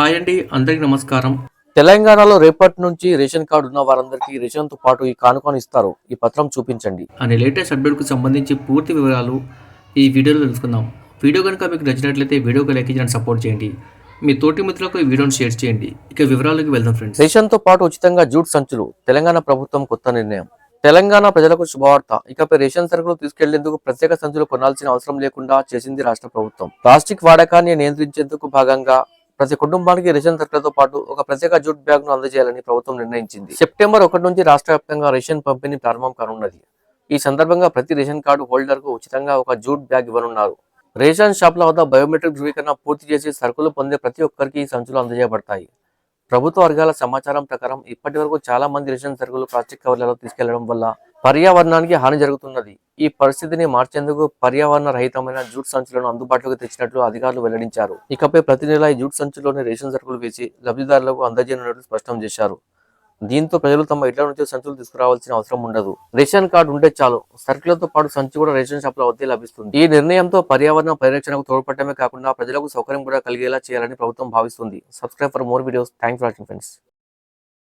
Hi అండి అందరికీ నమస్కారం. తెలంగాణలో రేపటి నుంచి రేషన్ కార్డు ఉన్న వారందరికీ రేషన్తో పాటు ఈ కానుకను ఇస్తారు. ఈ పత్రం చూపించండి. అనే లేటెస్ట్ అప్డేట్కు సంబంధించి పూర్తి వివరాలు ఈ వీడియోలో తెలుసుకుందాం. వీడియో కనుక మీకు నచ్చినట్లయితే వీడియోకి లైక్ చేయండి సపోర్ట్ చేయండి. మీ తోటి మిత్రులకు ఈ వీడియోని షేర్ చేయండి. ఇక వివరాలకు వెళ్దాం ఫ్రెండ్స్. రేషన్తో పాటు ఉచితంగా జూట్ సంచులు తెలంగాణ ప్రభుత్వం కొత్త నిర్ణయం. తెలంగాణ ప్రజలకు శుభవార్త. ఇకపై రేషన్ సరుకులు తీసుకెళ్ళేందుకు ప్రత్యేక సంచులు కొనాల్సిన అవసరం లేకుండా చేసింది రాష్ట్ర ప్రభుత్వం. ప్లాస్టిక్ వాడకాన్ని నియంత్రించేందుకు భాగంగా ప్రతి కుటుంబానికి రేషన్ సరుకులతో పాటు ఒక ప్రత్యేక జూట్ బ్యాగ్ను అందజేయాలని ప్రభుత్వం నిర్ణయించింది. సెప్టెంబర్ ఒకటి నుంచి రాష్ట్ర వ్యాప్తంగా రేషన్ పంపిణీ ప్రారంభం కానున్నది. ఈ సందర్భంగా ప్రతి రేషన్ కార్డు హోల్డర్కు ఉచితంగా ఒక జూట్ బ్యాగ్ ఇవ్వనున్నారు. రేషన్ షాప్ల వద్ద బయోమెట్రిక్ ధృవీకరణ పూర్తి చేసి సరుకులు పొందే ప్రతి ఒక్కరికి ఈ సంచులు అందజేయబడతాయి. ప్రభుత్వ వర్గాల సమాచారం ప్రకారం ఇప్పటి వరకు చాలా మంది రేషన్ సరుకులు ప్లాస్టిక్ కవర్లలో తీసుకెళ్ళడం వల్ల పర్యావరణానికి హాని జరుగుతున్నది. ఈ పరిస్థితిని మార్చేందుకు పర్యావరణ రహితమైన జూట్ సంచులను అందుబాటులోకి తెచ్చినట్లు అధికారులు వెల్లడించారు. ఇకపై ప్రతి నెల ఈ జూట్ సంచుల్లోని రేషన్ సరుకులు వేసి లబ్ధిదారులకు అందజేయనున్నట్లు స్పష్టం చేశారు. దీంతో ప్రజలు తమ ఇళ్ళ నుంచి సంచులు తీసుకురావాల్సిన అవసరం ఉండదు. రేషన్ కార్డు ఉంటే చాలు. సరుకులతో పాటు సంచి కూడా రేషన్ షాప్ల వద్దే లభిస్తుంది. ఈ నిర్ణయంతో పర్యావరణ పరిరక్షణకు తోడ్పడమే కాకుండా ప్రజలకు సౌకర్యం కూడా కలిగేలా చేయాలని ప్రభుత్వం భావిస్తుంది. Subscribe for more videos. Thanks for watching friends.